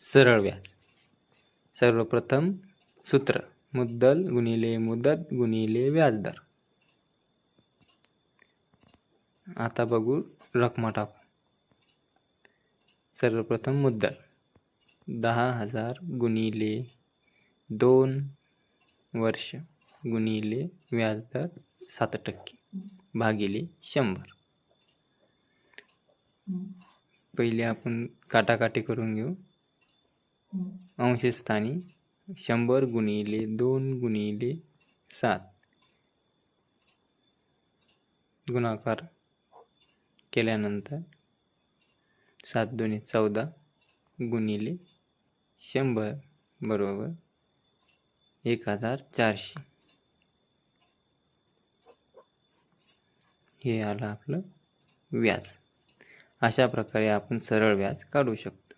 सरळ व्याज सर्वप्रथम सूत्र. मुद्दल गुणिले मुदत गुणिले व्याजदर. आता बघू रकमा टाकू. सर्वप्रथम मुद्दल. दहा हजार गुणिले दोन वर्ष गुणिले व्याजदर सात टक्के भागिले शंभर. पहिले आपण काटाकाटी करून घेऊ. अंशस्थानी शंभर गुणिले दोन गुणिले सात. गुणाकार केल्यानंतर सात दोन्ही चौदा गुणिले शंभर बरोबर एक हजार चारशे. हे आलं आपलं व्याज. अशा प्रकारे आपण सरळ व्याज काढू शकतो.